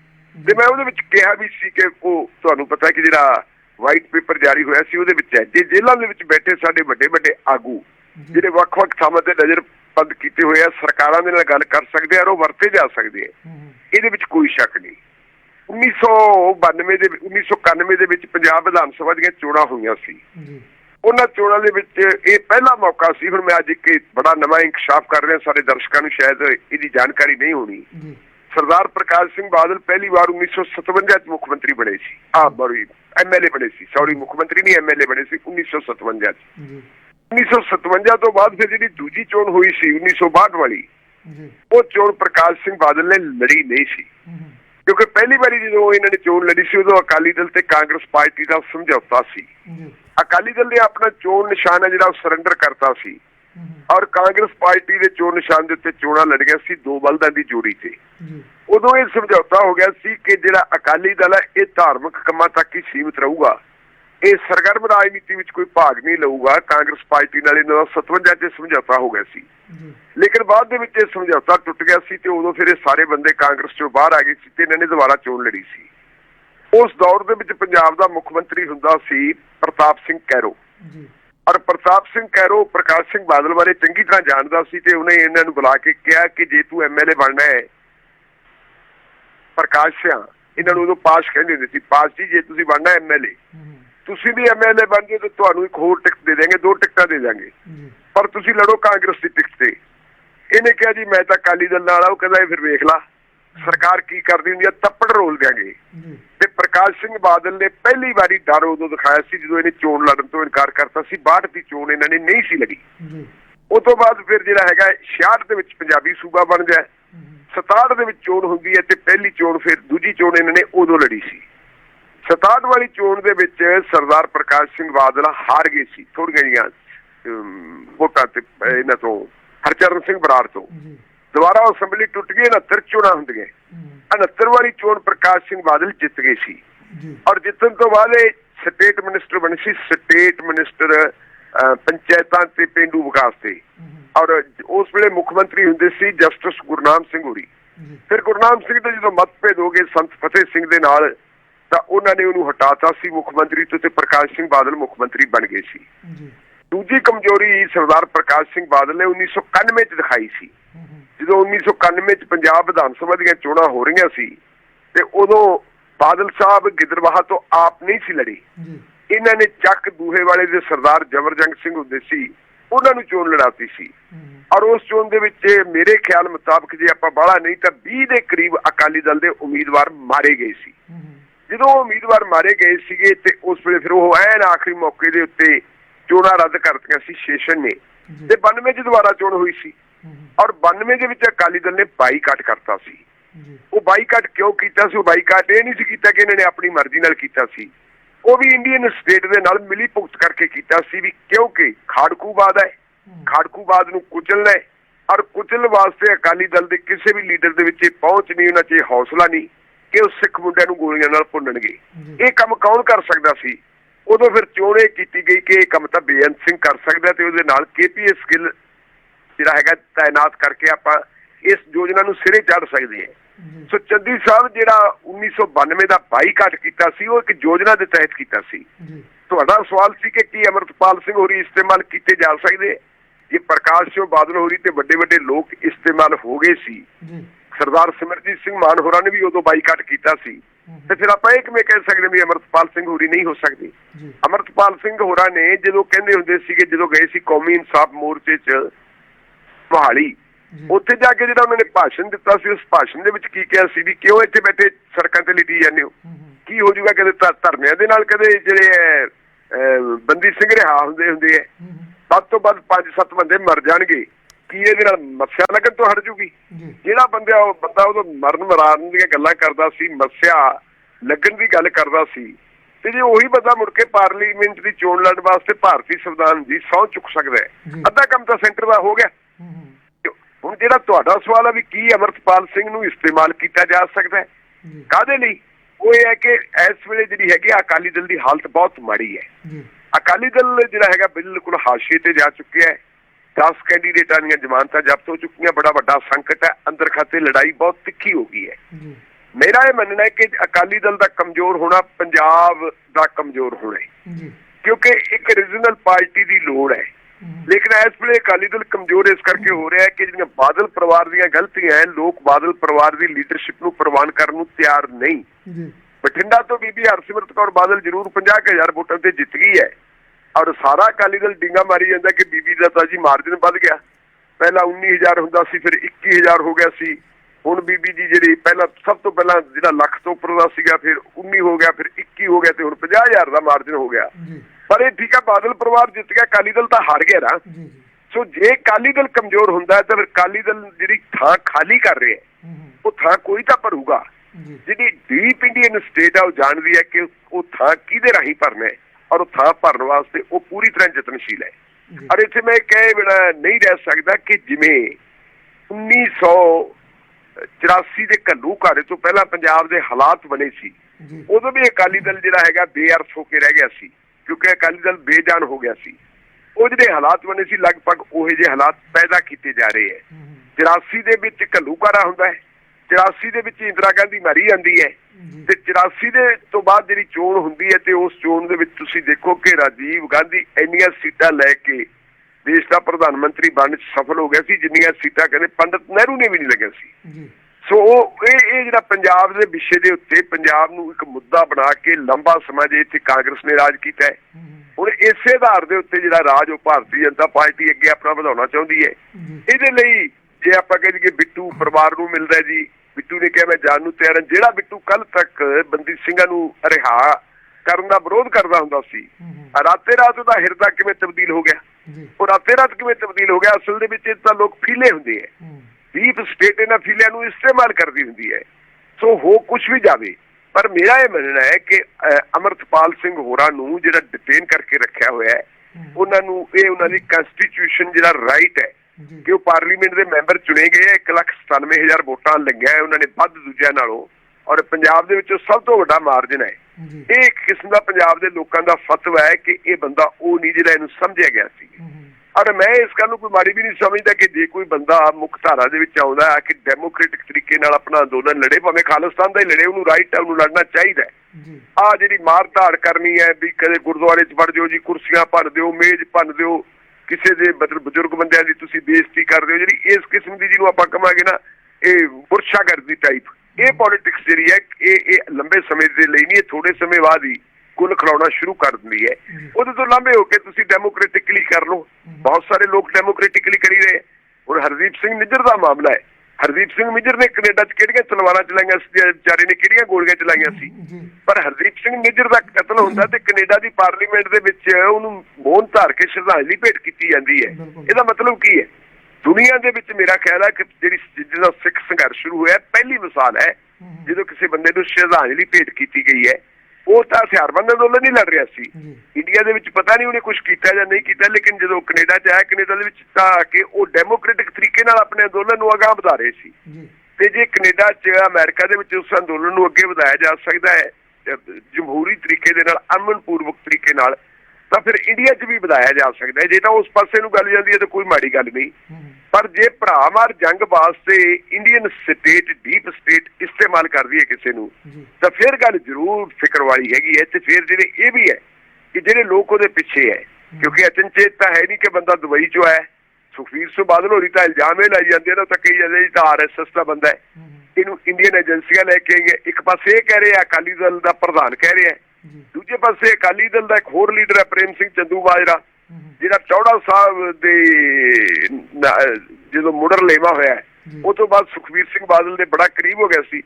ਤੇ ਮੈਂ ਉਹਦੇ ਵਿੱਚ ਕਿਹਾ ਵੀ ਸੀ ਕਿ ਉਹ ਤੁਹਾਨੂੰ ਪਤਾ ਹੈ ਕਿ ਜਿਹੜਾ ਵਾਈਟ ਪੇਪਰ ਜਾਰੀ ਹੋਇਆ ਸੀ ਉਹਦੇ ਵਿੱਚ ਹੈ। ਜੇ ਜੇਲ੍ਹਾਂ ਦੇ ਵਿੱਚ ਬੈਠੇ ਸਾਡੇ ਵੱਡੇ ਵੱਡੇ ਆਗੂ ਜਿਹੜੇ ਵੱਖ-ਵੱਖ ਥਾਵਾਂ ਤੇ ਨਜ਼ਰਬੰਦ ਕੀਤੇ ਹੋਏ ਆ ਸਰਕਾਰਾਂ ਦੇ ਨਾਲ ਗੱਲ ਕਰ ਸਕਦੇ ਆ ਔਰ ਉਹ ਵਰਤੇ ਜਾ ਸਕਦੇ ਆ। ਇਹਦੇ ਵਿੱਚ ਕੋਈ ਸ਼ੱਕ ਨਹੀਂ। 1992 ਦੇ 1991 ਦੇ ਵਿੱਚ ਪੰਜਾਬ ਵਿਧਾਨ ਸਭਾ ਦੀਆਂ ਚੋਣਾਂ ਹੋਈਆਂ ਸੀ। ਜੀ। ਉਹਨਾਂ ਚੋਣਾਂ ਦੇ ਵਿੱਚ ਇਹ ਪਹਿਲਾ ਮੌਕਾ ਸੀ ਹੁਣ ਮੈਂ ਅੱਜ ਇੱਕ ਬੜਾ ਨਵਾਂ ਇੰਕਸ਼ਾਫ ਕਰ ਰਿਹਾ ਸਾਡੇ ਦਰਸ਼ਕਾਂ ਨੂੰ ਸ਼ਾਇਦ ਇਹਦੀ ਜਾਣਕਾਰੀ ਨਹੀਂ ਹੋਣੀ। ਸਰਦਾਰ ਪ੍ਰਕਾਸ਼ ਸਿੰਘ ਬਾਦਲ ਪਹਿਲੀ ਵਾਰ 1957 ਚ ਮੁੱਖ ਮੰਤਰੀ ਬਣੇ ਸੀ। ਆ ਬੜੀ ਐਮਐਲਏ ਬਣੇ ਸੀ। ਸੌਰੀ ਮੁੱਖ ਮੰਤਰੀ ਨਹੀਂ ਐਮਐਲਏ ਬਣੇ ਸੀ 1957 ਚ। ਜੀ। 1957 ਤੋਂ ਬਾਅਦ ਫਿਰ ਜਿਹੜੀ ਦੂਜੀ ਚੋਣ ਹੋਈ ਸੀ 1962 ਵਾਲੀ ਜੀ। ਉਹ ਚੋਣ ਪ੍ਰਕਾਸ਼ ਸਿੰਘ ਬਾਦਲ ਨੇ ਲੜੀ ਨਹੀਂ ਸੀ। ਕਿਉਂਕਿ ਪਹਿਲੀ ਵਾਰੀ ਜਦੋਂ ਇਹਨਾਂ ਨੇ ਚੋਣ ਲੜੀ ਸੀ ਉਦੋਂ ਅਕਾਲੀ ਦਲ ਤੇ ਕਾਂਗਰਸ ਪਾਰਟੀ ਦਾ ਸਮਝੌਤਾ ਸੀ। ਅਕਾਲੀ ਦਲ ਨੇ ਆਪਣਾ ਚੋਣ ਨਿਸ਼ਾਨ ਹੈ ਜਿਹੜਾ ਉਹ ਸਰੈਂਡਰ ਕਰਤਾ ਸੀ। ਔਰ ਕਾਂਗਰਸ ਪਾਰਟੀ ਦੇ ਚੋਣ ਨਿਸ਼ਾਨ ਦੇ ਉੱਤੇ ਚੋਣਾਂ ਲੜੀਆਂ ਸੀ ਦੋ ਬਲਦਾਂ ਦੀ ਜੋੜੀ ਤੇ। ਉਦੋਂ ਇਹ ਸਮਝੌਤਾ ਹੋ ਗਿਆ ਸੀ ਕਿ ਜਿਹੜਾ ਅਕਾਲੀ ਦਲ ਹੈ ਇਹ ਧਾਰਮਿਕ ਕੰਮਾਂ ਤੱਕ ਹੀ ਸੀਮਿਤ ਰਹੂਗਾ। ਇਹ ਸਰਗਰਮ ਰਾਜਨੀਤੀ ਵਿੱਚ ਕੋਈ ਭਾਗ ਨਹੀਂ ਲਊਗਾ। ਕਾਂਗਰਸ ਪਾਰਟੀ ਨਾਲ ਇਹਨਾਂ ਦਾ 57 ਚ ਸਮਝੌਤਾ ਹੋ ਗਿਆ ਸੀ। ਲੇਕਿਨ ਬਾਅਦ ਦੇ ਵਿੱਚ ਇਹ ਸਮਝੌਤਾ ਟੁੱਟ ਗਿਆ ਸੀ ਤੇ ਉਦੋਂ ਫਿਰ ਇਹ ਸਾਰੇ ਬੰਦੇ ਕਾਂਗਰਸ ਚੋਂ ਬਾਹਰ ਆ ਗਏ ਸੀ ਤੇ ਇਹਨਾਂ ਨੇ ਦੁਬਾਰਾ ਚੋਣ ਲੜੀ ਸੀ। ਉਸ ਦੌਰ ਦੇ ਵਿੱਚ ਪੰਜਾਬ ਦਾ ਮੁੱਖ ਮੰਤਰੀ ਹੁੰਦਾ ਸੀ ਪ੍ਰਤਾਪ ਸਿੰਘ ਕੈਰੋ। ਜੀ। ਔਰ ਪ੍ਰਤਾਪ ਸਿੰਘ ਕੈਰੋ ਪ੍ਰਕਾਸ਼ ਸਿੰਘ ਬਾਦਲ ਬਾਰੇ ਚੰਗੀ ਤਰ੍ਹਾਂ ਜਾਣਦਾ ਸੀ ਤੇ ਉਹਨੇ ਇਹਨਾਂ ਨੂੰ ਬੁਲਾ ਕੇ ਕਿਹਾ ਕਿ ਜੇ ਤੂੰ ਐਮਐਲਏ ਬਣਨਾ ਹੈ ਪ੍ਰਕਾਸ਼ ਸਿੰਘ ਇਹਨਾਂ ਨੂੰ ਉਦੋਂ ਪਾਸ ਕਹਿੰਦੇ ਹੁੰਦੇ ਸੀ ਪਾਸ ਜੀ ਜੇ ਤੁਸੀਂ ਬਣਨਾ ਐਮਐਲਏ ਤੁਸੀਂ ਵੀ ਐਮਐਲਏ ਬਣ ਜਾਓ ਤੇ ਤੁਹਾਨੂੰ ਇੱਕ ਹੋਰ ਟਿਕਟ ਦੇ ਦੇਵਾਂਗੇ ਦੋ ਟਿਕਟਾਂ ਦੇ ਦੇਵਾਂਗੇ ਜੀ। ਪਰ ਤੁਸੀਂ ਲੜੋ ਕਾਂਗਰਸ ਦੀ ਟਿਕਟ ਤੇ। ਇਹਨੇ ਕਿਹਾ ਜੀ ਮੈਂ ਤਾਂ ਅਕਾਲੀ ਦਲ ਨਾਲ ਆ ਉਹ ਕਹਿੰਦਾ ਇਹ ਫਿਰ ਵੇਖ ਲਾ। ਸਰਕਾਰ ਕੀ ਕਰਦੀ ਹੁੰਦੀ ਆ ਤੱਪੜ ਰੋਲ ਦਿਆਂਗੇ। ਜੀ। ਤੇ ਪ੍ਰਕਾਸ਼ ਸਿੰਘ ਬਾਦਲ ਨੇ ਪਹਿਲੀ ਵਾਰੀ ਡਰ ਉਦੋਂ ਦਿਖਾਇਆ ਸੀ ਜਦੋਂ ਇਹਨੇ ਚੋਣ ਲੜਨ ਤੋਂ ਇਨਕਾਰ ਕਰਤਾ ਸੀ। 62 ਦੀ ਚੋਣ ਇਹਨਾਂ ਨੇ ਨਹੀਂ ਸੀ ਲੜੀ। ਉਸ ਤੋਂ ਬਾਅਦ ਫਿਰ ਜਿਹੜਾ ਹੈਗਾ 66 ਦੇ ਵਿੱਚ ਪੰਜਾਬੀ ਸੂਬਾ ਬਣ ਗਿਆ। 67 ਦੇ ਵਿੱਚ ਚੋਣ ਹੁੰਦੀ ਹੈ ਤੇ ਪਹਿਲੀ ਚੋਣ ਫਿਰ ਦੂਜੀ ਚੋਣ ਇਹਨਾਂ ਨੇ ਉਦੋਂ ਲੜੀ ਸੀ। 67 ਵਾਲੀ ਚੋਣ ਦੇ ਵਿੱਚ ਸਰਦਾਰ ਪ੍ਰਕਾਸ਼ ਸਿੰਘ ਬਾਦਲ ਹਾਰ ਗਏ ਸੀ ਥੋੜੀਆਂ ਜੀਆਂ ਵੋਟਾਂ ਤੇ ਇਹਨਾਂ ਤੋਂ ਹਰਚਰਨ ਸਿੰਘ ਬਰਾੜ ਤੋਂ। ਦੁਬਾਰਾ ਉਹ ਅਸੈਂਬਲੀ ਟੁੱਟ ਗਈ 69 ਚੋਣਾਂ ਹੁੰਦੀਆਂ। ਹੂੰ। 69 ਵਾਲੀ ਚੋਣ ਪ੍ਰਕਾਸ਼ ਸਿੰਘ ਬਾਦਲ ਜਿੱਤ ਗਏ ਸੀ। ਔਰ ਜਿੱਤਣ ਤੋਂ ਬਾਅਦ ਇਹ ਸਟੇਟ ਮਿਨਿਸਟਰ ਬਣੇ ਸੀ ਸਟੇਟ ਮਿਨਿਸਟਰ ਪੰਚਾਇਤਾਂ ਤੇ ਪਿੰਡੂ ਵਿਕਾਸ ਤੇ। ਔਰ ਉਸ ਵੇਲੇ ਮੁੱਖ ਮੰਤਰੀ ਹੁੰਦੇ ਸੀ ਜਸਟਿਸ ਗੁਰਨਾਮ ਸਿੰਘ ਹੋਰੀ ਫਿਰ ਗੁਰਨਾਮ ਸਿੰਘ ਦੇ ਜਦੋਂ ਮਤਭੇਦ ਹੋ ਗਏ ਸੰਤ ਫਤਿਹ ਸਿੰਘ ਦੇ ਨਾਲ ਤਾਂ ਉਹਨਾਂ ਨੇ ਉਹਨੂੰ ਹਟਾਤਾ ਸੀ ਮੁੱਖ ਮੰਤਰੀ ਤੋਂ ਤੇ ਪ੍ਰਕਾਸ਼ ਸਿੰਘ ਬਾਦਲ ਮੁੱਖ ਮੰਤਰੀ ਬਣ ਗਏ ਸੀ। ਜੀ। ਦੂਜੀ ਕਮਜ਼ੋਰੀ ਸਰਦਾਰ ਪ੍ਰਕਾਸ਼ ਸਿੰਘ ਬਾਦਲ ਨੇ 1991 ਚ ਦਿਖਾਈ ਸੀ। ਜਦੋਂ 1991 ਚ ਪੰਜਾਬ ਵਿਧਾਨ ਸਭਾ ਦੀਆਂ ਚੋਣਾਂ ਹੋ ਰਹੀਆਂ ਸੀ ਤੇ ਉਦੋਂ ਬਾਦਲ ਸਾਹਿਬ ਗਿੱਦਰਵਾਹਾ ਤੋਂ ਆਪ ਨਹੀਂ ਸੀ ਲੜੀ। ਜੀ। ਇਹਨਾਂ ਨੇ ਚੱਕ ਦੂਹੇ ਵਾਲੇ ਦੇ ਸਰਦਾਰ ਜਬਰਜੰਗ ਸਿੰਘ ਹੁੰਦੇ ਸੀ ਉਹਨਾਂ ਨੂੰ ਚੋਣ ਲੜਾਤੀ ਸੀ। ਔਰ ਉਸ ਚੋਣ ਦੇ ਵਿੱਚ ਮੇਰੇ ਖਿਆਲ ਮੁਤਾਬਕ ਜੇ ਆਪਾਂ ਬਾਹਲਾ ਨਹੀਂ ਤਾਂ 20 ਦੇ ਕਰੀਬ ਅਕਾਲੀ ਦਲ ਦੇ ਉਮੀਦਵਾਰ ਮਾਰੇ ਗਏ ਸੀ। ਜਦੋਂ ਉਮੀਦਵਾਰ ਮਾਰੇ ਗਏ ਸੀਗੇ ਤੇ ਉਸ ਵੇਲੇ ਫਿਰ ਉਹ ਐਨ ਆਖਰੀ ਮੌਕੇ ਦੇ ਉੱਤੇ ਚੋਣਾਂ ਰੱਦ ਕਰਤੀਆਂ ਸੀ ਸ਼ੇਸ਼ਨ ਨੇ। ਤੇ 92 ਚ ਦੁਬਾਰਾ ਚੋਣ ਹੋਈ ਸੀ। ਔਰ 92 ਦੇ ਵਿੱਚ ਅਕਾਲੀ ਦਲ ਨੇ ਬਾਈਕਾਟ ਕਰਤਾ ਸੀ। ਉਹ ਬਾਈਕਾਟ ਕਿਉਂ ਕੀਤਾ ਸੀ? ਉਹ ਬਾਈਕਾਟ ਇਹ ਨਹੀਂ ਸੀ ਕੀਤਾ ਕਿ ਇਹਨਾਂ ਨੇ ਆਪਣੀ ਮਰਜ਼ੀ ਨਾਲ ਕੀਤਾ ਸੀ। ਉਹ ਵੀ ਇੰਡੀਅਨ ਸਟੇਟ ਦੇ ਨਾਲ ਮਿਲੀ ਭੁਗਤ ਕਰਕੇ ਕੀਤਾ ਸੀ ਵੀ ਕਿਉਂਕਿ ਖਾੜਕੂਬਾਦ ਹੈ ਖਾੜਕੂਬਾਦ ਨੂੰ ਕੁਚਲਣਾ ਹੈ। ਔਰ ਕੁਚਲਣ ਵਾਸਤੇ ਅਕਾਲੀ ਦਲ ਦੇ ਕਿਸੇ ਵੀ ਲੀਡਰ ਦੇ ਵਿੱਚ ਇਹ ਪਹੁੰਚ ਨਹੀਂ ਉਹਨਾਂ 'ਚ ਇਹ ਹੌਸਲਾ ਨਹੀਂ। ਕਿ ਉਹ ਸਿੱਖ ਮੁੰਡਿਆਂ ਨੂੰ ਗੋਲੀਆਂ ਨਾਲ ਭੁੰਨਣਗੇ। ਇਹ ਕੰਮ ਕੌਣ ਕਰ ਸਕਦਾ ਸੀ? ਉਦੋਂ ਫਿਰ ਚੋਣ ਕੀਤੀ ਗਈ ਕਿ ਇਹ ਕੰਮ ਤਾਂ ਬੇਅੰਤ ਸਿੰਘ ਕਰ ਸਕਦਾ ਤੇ ਉਹਦੇ ਨਾਲ ਕੇਪੀਐਸ ਗਿੱਲ ਜਿਹੜਾ ਹੈਗਾ ਤਾਇਨਾਤ ਕਰਕੇ ਆਪਾਂ ਇਸ ਯੋਜਨਾ ਨੂੰ ਸਿਰੇ ਚੜ ਸਕਦੇ ਹਾਂ। ਸੋ ਚੰਦੀ ਸਾਹਿਬ ਜਿਹੜਾ 1992 ਦਾ ਬਾਈਕਾਟ ਕੀਤਾ ਸੀ ਉਹ ਇੱਕ ਯੋਜਨਾ ਦੇ ਤਹਿਤ ਕੀਤਾ ਸੀ। ਤੁਹਾਡਾ ਸਵਾਲ ਸੀ ਕਿ ਕੀ ਅਮਰਤਪਾਲ ਸਿੰਘ ਹੋਰੀ ਇਸਤੇਮਾਲ ਕੀਤੇ ਜਾ ਸਕਦੇ? ਜੇ ਪ੍ਰਕਾਸ਼ ਸਿੰਘ ਬਾਦਲ ਹੋਰੀ ਤੇ ਵੱਡੇ ਵੱਡੇ ਲੋਕ ਇਸਤੇਮਾਲ ਹੋ ਗਏ ਸੀ ਸਰਦਾਰ ਸਿਮਰਜੀਤ ਸਿੰਘ ਮਾਨ ਹੋਰਾਂ ਨੇ ਵੀ ਉਦੋਂ ਬਾਈਕਾਟ ਕੀਤਾ ਸੀ। ਤੇ ਫਿਰ ਆਪਾਂ ਇਹ ਕਿਵੇਂ ਕਹਿ ਸਕਦੇ ਵੀ ਅਮਰਤਪਾਲ ਸਿੰਘ ਹੋਰੀ ਨਹੀਂ ਹੋ ਸਕਦੀ? ਅਮਰਤਪਾਲ ਸਿੰਘ ਹੋਰਾਂ ਨੇ ਜਦੋਂ ਕਹਿੰਦੇ ਹੁੰਦੇ ਸੀਗੇ ਜਦੋਂ ਗਏ ਸੀ ਕੌਮੀ ਇਨਸਾਫ ਮੋਰਚੇ 'ਚ ਮੋਹਾਲੀ ਉੱਥੇ ਜਾ ਕੇ ਜਿਹੜਾ ਉਹਨਾਂ ਨੇ ਭਾਸ਼ਣ ਦਿੱਤਾ ਸੀ ਉਸ ਭਾਸ਼ਣ ਦੇ ਵਿੱਚ ਕੀ ਕਿਹਾ ਸੀ ਵੀ ਕਿਉਂ ਇੱਥੇ ਬੈਠੇ ਸੜਕਾਂ ਤੇ ਲਿਟੀ ਜਾਂਦੇ ਹੋ? ਕੀ ਹੋ ਜਾਊਗਾ ਕਦੇ ਧਰ- ਧਰਨਿਆਂ ਦੇ ਨਾਲ ਕਦੇ ਜਿਹੜੇ ਬੰਦੀ ਸਿੰਘ ਰਿਹਾ ਹੁੰਦੇ ਹੁੰਦੇ ਐ। ਵੱਧ ਤੋਂ ਵੱਧ 5-7 ਬੰਦੇ ਮਰ ਜਾਣਗੇ। ਕੀ ਇਹਦੇ ਨਾਲ ਮੱਸਿਆ ਲੱਗਣ ਤੋਂ ਹਟ ਜੂਗੀ? ਜਿਹੜਾ ਬੰਦਾ ਉਹ ਬੰਦਾ ਉਹ ਮਰਨ ਮਰਾਨ ਦੀਆਂ ਗੱਲਾਂ ਕਰਦਾ ਸੀ ਮੱਸਿਆ ਲੱਗਣ ਦੀ ਗੱਲ ਕਰਦਾ ਸੀ ਤੇ ਜੇ ਉਹੀ ਬੰਦਾ ਮੁੜ ਕੇ ਪਾਰਲੀਮੈਂਟ ਦੀ ਚੋਣ ਲੜਨ ਵਾਸਤੇ ਭਾਰਤੀ ਸੰਵਿਧਾਨ ਦੀ ਸਹੁੰ ਚੁੱਕ ਸਕਦਾ ਹੈ। ਅੱਧਾ ਕੰਮ ਤਾਂ ਸੈਂਟਰ ਦਾ ਹੋ ਗਿਆ। ਹੁਣ ਜਿਹੜਾ ਤੁਹਾਡਾ ਸਵਾਲ ਹੈ ਵੀ ਕੀ ਅਮਰਤਪਾਲ ਸਿੰਘ ਨੂੰ ਇਸਤੇਮਾਲ ਕੀਤਾ ਜਾ ਸਕਦਾ ਹੈ ਜੀ। ਕਾਹਦੇ ਲਈ? ਉਹ ਇਹ ਹੈ ਕਿ ਇਸ ਵੇਲੇ ਜਿਹੜੀ ਹੈਗੀ ਅਕਾਲੀ ਦਲ ਦੀ ਹਾਲਤ ਬਹੁਤ ਮਾੜੀ ਹੈ। ਅਕਾਲੀ ਦਲ ਜਿਹੜਾ ਹੈਗਾ ਬਿਲਕੁਲ ਹਾਸ਼ੀਏ ਤੇ ਜਾ ਚੁੱਕਿਆ ਹੈ। 10 ਕੈਂਡੀਡੇਟਾਂ ਦੀਆਂ ਜ਼ਮਾਨਤਾਂ ਜ਼ਬਤ ਹੋ ਚੁੱਕੀਆਂ ਬੜਾ ਵੱਡਾ ਸੰਕਟ ਹੈ ਅੰਦਰ ਖਾਤੇ ਲੜਾਈ ਬਹੁਤ ਤਿੱਖੀ ਹੋ ਗਈ ਹੈ। ਮੇਰਾ ਇਹ ਮੰਨਣਾ ਹੈ ਕਿ ਅਕਾਲੀ ਦਲ ਦਾ ਕਮਜ਼ੋਰ ਹੋਣਾ ਪੰਜਾਬ ਦਾ ਕਮਜ਼ੋਰ ਹੋਣਾ ਹੈ। ਕਿਉਂਕਿ ਇੱਕ ਰੀਜਨਲ ਪਾਰਟੀ ਦੀ ਲੋੜ ਹੈ। ਲੇਕਿਨ ਇਸ ਵੇਲੇ ਅਕਾਲੀ ਦਲ ਕਮਜ਼ੋਰ ਇਸ ਕਰਕੇ ਹੋ। ਰਿਹਾ ਹੈ ਕਿ ਜਿਹੜੀਆਂ ਬਾਦਲ ਪਰਿਵਾਰ ਦੀਆਂ ਗਲਤੀਆਂ ਹੈ ਲੋਕ ਬਾਦਲ ਪਰਿਵਾਰ ਦੀ ਲੀਡਰਸ਼ਿਪ ਨੂੰ ਪ੍ਰਵਾਨ ਕਰਨ ਨੂੰ ਤਿਆਰ ਨਹੀਂ। ਜੀ। ਬਠਿੰਡਾ ਤੋਂ ਬੀਬੀ ਹਰਸਿਮਰਤ ਕੌਰ ਬਾਦਲ ਜ਼ਰੂਰ 50000 ਵੋਟਾਂ ਤੇ ਜਿੱਤ ਗਈ ਹੈ। ਔਰ ਸਾਰਾ ਅਕਾਲੀ ਦਲ ਡਿੰਗਾ ਮਾਰੀ ਜਾਂਦਾ ਕਿ ਬੀਬੀ ਦਾ ਤਾਂ ਜੀ ਮਾਰਜਨ ਵੱਧ ਗਿਆ। ਪਹਿਲਾਂ 19000 ਹੁੰਦਾ ਸੀ ਫਿਰ 21000 ਹੋ ਗਿਆ ਸੀ। ਹੁਣ ਬੀਬੀ ਜੀ ਜਿਹੜੀ ਪਹਿਲਾਂ ਸਭ ਤੋਂ ਪਹਿਲਾਂ ਜਿਹੜਾ ਲੱਖ ਤੋਂ ਉੱਪਰ ਦਾ ਸੀਗਾ ਫਿਰ 19 ਹੋ ਗਿਆ ਫਿਰ 21 ਹੋ ਗਿਆ ਤੇ ਹੁਣ 50000 ਦਾ ਮਾਰਜਨ ਹੋ ਗਿਆ। ਪਰ ਇਹ ਠੀਕ ਹੈ ਬਾਦਲ ਪਰਿਵਾਰ ਜਿੱਤ ਗਿਆ ਅਕਾਲੀ ਦਲ ਤਾਂ ਹਾਰ ਗਿਆ ਨਾ। ਸੋ ਜੇ ਅਕਾਲੀ ਦਲ ਕਮਜ਼ੋਰ ਹੁੰਦਾ ਤਾਂ ਫਿਰ ਅਕਾਲੀ ਦਲ ਜਿਹੜੀ ਥਾਂ ਖਾਲੀ ਕਰ ਰਿਹਾ ਹੈ ਉਹ ਥਾਂ ਕੋਈ ਤਾਂ ਭਰੂਗਾ। ਜਿਹੜੀ ਡੀਪ ਇੰਡੀਅਨ ਸਟੇਟ ਆ ਉਹ ਜਾਣਦੀ ਹੈ ਕਿ ਉਹ ਥਾਂ ਕਿਹਦੇ ਰਾਹੀਂ ਭਰਨਾ ਹੈ। ਔਰ ਥਾਂ ਭਰਨ ਵਾਸਤੇ ਉਹ ਪੂਰੀ ਤਰ੍ਹਾਂ ਯਤਨਸ਼ੀਲ ਹੈ। ਔਰ ਇੱਥੇ ਮੈਂ ਕਹੇ ਬਿਨਾ ਨਹੀਂ ਰਹਿ ਸਕਦਾ ਕਿ ਜਿਵੇਂ 1984 ਦੇ ਘੱਲੂ ਘਾੜੇ ਤੋਂ ਪਹਿਲਾਂ ਪੰਜਾਬ ਦੇ ਹਾਲਾਤ ਬਣੇ ਸੀ ਉਦੋਂ ਵੀ ਅਕਾਲੀ ਦਲ ਜਿਹੜਾ ਹੈਗਾ ਬੇਅਰਥ ਹੋ ਕੇ ਰਹਿ ਗਿਆ ਸੀ ਕਿਉਂਕਿ ਅਕਾਲੀ ਦਲ ਬੇਜਾਨ ਹੋ ਗਿਆ ਸੀ। ਉਹ ਜਿਹੜੇ ਹਾਲਾਤ ਬਣੇ ਸੀ ਲਗਭਗ ਉਹੇ ਜਿਹੇ ਹਾਲਾਤ ਪੈਦਾ ਕੀਤੇ ਜਾ ਰਹੇ ਹੈ। ਹੂੰ, ਹੂੰ, 84 ਦੇ ਵਿੱਚ ਘੱਲੂਘਾਰਾ ਹੁੰਦਾ ਹੈ 84 ਦੇ ਵਿੱਚ ਇੰਦਰਾ ਗਾਂਧੀ ਮਰੀ ਜਾਂਦੀ ਹੈ ਤੇ 84 ਦੇ ਤੋਂ ਬਾਅਦ ਜਿਹੜੀ ਚੋਣ ਹੁੰਦੀ ਹੈ ਤੇ ਉਸ ਚੋਣ ਦੇ ਵਿੱਚ ਤੁਸੀਂ ਦੇਖੋ ਕਿ ਰਾਜੀਵ ਗਾਂਧੀ ਇੰਨੀਆਂ ਸੀਟਾਂ ਲੈ ਕੇ ਦੇਸ਼ ਦਾ ਪ੍ਰਧਾਨ ਮੰਤਰੀ ਬਣਨ 'ਚ ਸਫਲ ਹੋ ਗਿਆ ਸੀ ਜਿੰਨੀਆਂ ਸੀਟਾਂ ਕਹਿੰਦੇ ਪੰਡਤ ਨਹਿਰੂ ਨੇ ਵੀ ਨਹੀਂ ਲੱਗਿਆ ਸੀ। ਸੋ ਉਹ ਇਹ ਇਹ ਜਿਹੜਾ ਪੰਜਾਬ ਦੇ ਵਿਸ਼ੇ ਦੇ ਉੱਤੇ ਪੰਜਾਬ ਨੂੰ ਇੱਕ ਮੁੱਦਾ ਬਣਾ ਕੇ ਲੰਬਾ ਸਮਾਂ ਜੇ ਇੱਥੇ ਕਾਂਗਰਸ ਨੇ ਰਾਜ ਕੀਤਾ ਹੈ। ਹੁਣ ਇਸੇ ਆਧਾਰ ਦੇ ਉੱਤੇ ਜਿਹੜਾ ਰਾਜ ਉਹ ਭਾਰਤੀ ਜਨਤਾ ਪਾਰਟੀ ਅੱਗੇ ਆਪਣਾ ਵਧਾਉਣਾ ਚਾਹੁੰਦੀ ਹੈ। ਇਹਦੇ ਲਈ ਜੇ ਆਪਾਂ ਕਹਿੰਦੇ ਕਿ ਬਿੱਟੂ ਪਰਿਵਾਰ ਨੂੰ ਮਿਲਦਾ ਜੀ ਬਿੱਟੂ ਨੇ ਕਿਹਾ ਮੈਂ ਜਾਣ ਨੂੰ ਤਿਆਰ ਹਾਂ ਜਿਹੜਾ ਬਿੱਟੂ ਕੱਲ ਤੱਕ ਬੰਦੀ ਸਿੰਘਾਂ ਨੂੰ ਰਿਹਾ ਕਰਨ ਦਾ ਵਿਰੋਧ ਕਰਦਾ ਹੁੰਦਾ ਸੀ ਰਾਤੇ ਰਾਤ ਉਹਦਾ ਹਿਰਦਾ ਕਿਵੇਂ ਤਬਦੀਲ ਹੋ ਗਿਆ? ਉਹ ਰਾਤੇ ਰਾਤ ਕਿਵੇਂ ਤਬਦੀਲ ਹੋ ਗਿਆ? ਅਸਲ ਦੇ ਵਿੱਚ ਇਹ ਤਾਂ ਲੋਕ ਫੀਲੇ ਹੁੰਦੇ ਹੂੰ, ਡੀਪ ਸਟੇਟ ਇਹਨਾਂ ਫੀਲਿਆਂ ਨੂੰ ਇਸਤੇਮਾਲ ਕਰਦੀ ਹੁੰਦੀ ਹੈ। ਸੋ ਹੋ ਕੁਝ ਵੀ ਜਾਵੇ ਪਰ ਮੇਰਾ ਇਹ ਮੰਨਣਾ ਹੈ ਕਿ ਅਮਰਤਪਾਲ ਸਿੰਘ ਹੋਰਾਂ ਨੂੰ ਜਿਹੜਾ ਡਿਟੇਨ ਕਰਕੇ ਰੱਖਿਆ ਹੋਇਆ ਹੈ ਉਹਨਾਂ ਨੂੰ ਇਹ ਉਹਨਾਂ ਦੀ ਕਨਸਟੀਟਿਊਸ਼ਨ ਜਿਹੜਾ ਰਾਈਟ ਹੈ ਕਿ ਉਹ ਪਾਰਲੀਮੈਂਟ ਦੇ ਮੈਂਬਰ ਚੁਣੇ ਗਏ ਆ 197000 ਵੋਟਾਂ ਲੱਗਿਆ ਹੈ ਉਹਨਾਂ ਨੇ ਵੱਧ ਦੂਜਿਆਂ ਨਾਲੋਂ ਔਰ ਪੰਜਾਬ ਦੇ ਵਿੱਚ ਸਭ ਤੋਂ ਵੱਡਾ ਮਾਰਜਨ ਹੈ ਇਹ ਇੱਕ ਕਿਸਮ ਦਾ ਪੰਜਾਬ ਦੇ ਲੋਕਾਂ ਦਾ ਫਤਵਾ ਹੈ ਕਿ ਇਹ ਬੰਦਾ ਉਹ ਨਹੀਂ ਜਿਹੜਾ ਇਹਨੂੰ ਸਮਝਿਆ ਗਿਆ ਸੀ। ਔਰ ਮੈਂ ਇਸ ਗੱਲ ਨੂੰ ਕੋਈ ਮਾੜੀ ਵੀ ਨਹੀਂ ਸਮਝਦਾ ਕਿ ਜੇ ਕੋਈ ਬੰਦਾ ਮੁੱਖ ਧਾਰਾ ਦੇ ਵਿੱਚ ਆਉਂਦਾ ਹੈ ਕਿ ਡੈਮੋਕ੍ਰੈਟਿਕ ਤਰੀਕੇ ਨਾਲ ਆਪਣਾ ਅੰਦੋਲਨ ਲੜੇ ਭਾਵੇਂ ਖਾਲਿਸਤਾਨ ਦਾ ਹੀ ਲੜੇ ਉਹਨੂੰ ਰਾਈਟ ਹੈ ਉਹਨੂੰ ਲੜਨਾ ਚਾਹੀਦਾ ਆ ਜਿਹੜੀ ਮਾਰ ਧਾੜ ਕਰਨੀ ਹੈ ਵੀ ਕਦੇ ਗੁਰਦੁਆਰੇ 'ਚ ਵੜ ਜਾਓ ਜੀ ਕੁਰਸੀਆਂ ਭੰਨ ਦਿਓ ਮੇਜ਼ ਭੰਨ ਦਿਓ ਕਿਸੇ ਦੇ ਮਤਲਬ ਬਜ਼ੁਰਗ ਬੰਦਿਆਂ ਦੀ ਤੁਸੀਂ ਬੇਇੱਜ਼ਤੀ ਕਰਦੇ ਹੋ ਜਿਹੜੀ ਇਸ ਕਿਸਮ ਦੀ ਜਿਹਨੂੰ ਆਪਾਂ ਕਹਾਂਗੇ ਨਾ ਇਹ ਪੁਰਸ਼ਾਗਰਦੀ ਟਾਈਪ ਇਹ ਪੋਲਿਟਿਕਸ ਜਿਹੜੀ ਹੈ ਇਹ ਇਹ ਲੰਬੇ ਸਮੇਂ ਦੇ ਲਈ ਨਹੀਂ ਇਹ ਥੋੜੇ ਸਮੇਂ ਬਾਅਦ ਹੀ ਕੁੱਲ ਖੜਾਉਣਾ ਸ਼ੁਰੂ ਕਰ ਦਿੰਦੀ ਹੈ। ਉਹਦੇ ਤੋਂ ਲੰਬੇ ਹੋ ਕੇ ਤੁਸੀਂ ਡੈਮੋਕ੍ਰੈਟਿਕਲੀ ਕਰ ਲਓ। ਬਹੁਤ ਸਾਰੇ ਲੋਕ ਡੈਮੋਕ੍ਰੈਟਿਕਲੀ ਕਰੀ ਰਹੇ। ਹੁਣ ਹਰਦੀਪ ਸਿੰਘ ਨਿੱਜਰ ਦਾ ਮਾਮਲਾ ਹੈ। ਹਰਦੀਪ ਸਿੰਘ ਨਿੱਜਰ ਨੇ ਕੈਨੇਡਾ 'ਚ ਕਿਹੜੀਆਂ ਤਲਵਾਰਾਂ ਚਲਾਈਆਂ ਸੀ ਵਿਚਾਰੇ ਨੇ ਕਿਹੜੀਆਂ ਗੋਲੀਆਂ ਚਲਾਈਆਂ ਸੀ? ਪਰ ਹਰਦੀਪ ਸਿੰਘ ਨਿੱਜਰ ਦਾ ਕਤਲ ਹੁੰਦਾ ਤੇ ਕੈਨੇਡਾ ਦੀ ਪਾਰਲੀਮੈਂਟ ਦੇ ਵਿੱਚ ਉਹਨੂੰ ਮੋਹਨ ਧਾਰ ਕੇ ਸ਼ਰਧਾਂਜਲੀ ਭੇਟ ਕੀਤੀ ਜਾਂਦੀ ਹੈ। ਇਹਦਾ ਮਤਲਬ ਕੀ ਹੈ? ਦੁਨੀਆ ਦੇ ਵਿੱਚ ਮੇਰਾ ਖਿਆਲ ਹੈ ਕਿ ਜਿਹੜੀ ਜਿਹਦਾ ਸਿੱਖ ਸੰਘਰਸ਼ ਸ਼ੁਰੂ ਹੋਇਆ ਪਹਿਲੀ ਮਿਸਾਲ ਹੂੰ, ਜਦੋਂ ਕਿਸੇ ਬੰਦੇ ਨੂੰ ਸ਼ਰਧਾਂਜਲੀ ਭੇਟ ਕੀਤੀ ਗਈ ਹੈ। ਉਹ ਤਾਂ ਹਥਿਆਰਬੰਦ ਅੰਦੋਲਨ ਨਹੀਂ ਲੜ ਰਿਹਾ ਸੀ। ਇੰਡੀਆ ਦੇ ਵਿੱਚ ਪਤਾ ਨਹੀਂ ਉਹਨੇ ਕੁਝ ਕੀਤਾ ਜਾਂ ਨਹੀਂ ਕੀਤਾ ਲੇਕਿਨ ਜਦੋਂ ਕੈਨੇਡਾ 'ਚ ਆਇਆ ਕੈਨੇਡਾ ਦੇ ਵਿੱਚ ਤਾਂ ਆ ਕੇ ਉਹ ਡੈਮੋਕ੍ਰੈਟਿਕ ਤਰੀਕੇ ਨਾਲ ਆਪਣੇ ਅੰਦੋਲਨ ਨੂੰ ਅਗਾਂਹ ਵਧਾ ਰਹੇ ਸੀ। ਤੇ ਜੇ ਕੈਨੇਡਾ 'ਚ ਅਮਰੀਕਾ ਦੇ ਵਿੱਚ ਉਸ ਅੰਦੋਲਨ ਨੂੰ ਅੱਗੇ ਵਧਾਇਆ ਜਾ ਸਕਦਾ ਹੈ ਜਮਹੂਰੀ ਤਰੀਕੇ ਦੇ ਨਾਲ ਅਮਨਪੂਰਵਕ ਤਰੀਕੇ ਨਾਲ ਤਾਂ ਫਿਰ ਇੰਡੀਆ 'ਚ ਵੀ ਵਧਾਇਆ ਜਾ ਸਕਦਾ ਹੈ। ਜੇ ਤਾਂ ਉਸ ਪਾਸੇ ਨੂੰ ਗੱਲ ਜਾਂਦੀ ਹੈ ਤਾਂ ਕੋਈ ਮਾੜੀ ਗੱਲ ਨਹੀਂ। ਪਰ ਜੇ ਭਰਾਮਾਰ ਜੰਗ ਵਾਸਤੇ ਇੰਡੀਅਨ ਸਟੇਟ ਡੀਪ ਸਟੇਟ ਇਸਤੇਮਾਲ ਕਰਦੀ ਹੈ ਕਿਸੇ ਨੂੰ ਤਾਂ ਫਿਰ ਗੱਲ ਜ਼ਰੂਰ ਫਿਕਰ ਵਾਲੀ ਹੈਗੀ ਹੈ ਤੇ ਫਿਰ ਜਿਹੜੇ ਇਹ ਵੀ ਹੈ ਕਿ ਜਿਹੜੇ ਲੋਕ ਉਹਦੇ ਪਿੱਛੇ ਹੈ ਕਿਉਂਕਿ ਅਚਨਚੇਤ ਤਾਂ ਹੈ ਨਹੀਂ ਕਿ ਬੰਦਾ ਦੁਬਈ ਚੋਂ ਆਇਆ ਹੈ। ਸੁਖਬੀਰ ਸਿੰਘ ਬਾਦਲ ਹੋਰੀ ਤਾਂ ਇਲਜ਼ਾਮ ਇਹ ਲਾਈ ਜਾਂਦੇ ਨੇ ਤਾਂ ਕਹੀ ਜਾਂਦੇ ਜੀ ਤਾਂ ਆਰਐਸਐਸ ਦਾ ਬੰਦਾ ਹੈ। ਇਹਨੂੰ ਇੰਡੀਅਨ ਏਜੰਸੀਆਂ ਲੈ ਕੇ ਆਈਆਂ ਇੱਕ ਪਾਸੇ ਇਹ ਕਹਿ ਰਹੇ ਆ ਅਕਾਲੀ ਦਲ ਦਾ ਪ੍ਰਧਾਨ ਕਹਿ ਰਿਹਾ ਦੂਜੇ ਪਾਸੇ ਅਕਾਲੀ ਦਲ ਦਾ ਇੱਕ ਹੋਰ ਲੀਡਰ ਹੈ ਪ੍ਰੇਮ ਸਿੰਘ ਚੰਦੂ ਮਾਜਰਾ ਹੂੰ ਜਿਹੜਾ ਚੌੜਾ ਸਾਹਿਬ ਦੇ ਜਦੋਂ ਮੁੜਰ ਲੇਵਾ ਹੋਇਆ। ਉਹ ਤੋਂ ਬਾਅਦ ਸੁਖਬੀਰ ਸਿੰਘ ਬਾਦਲ ਦੇ ਬੜਾ ਕਰੀਬ ਹੋ ਗਿਆ ਸੀ।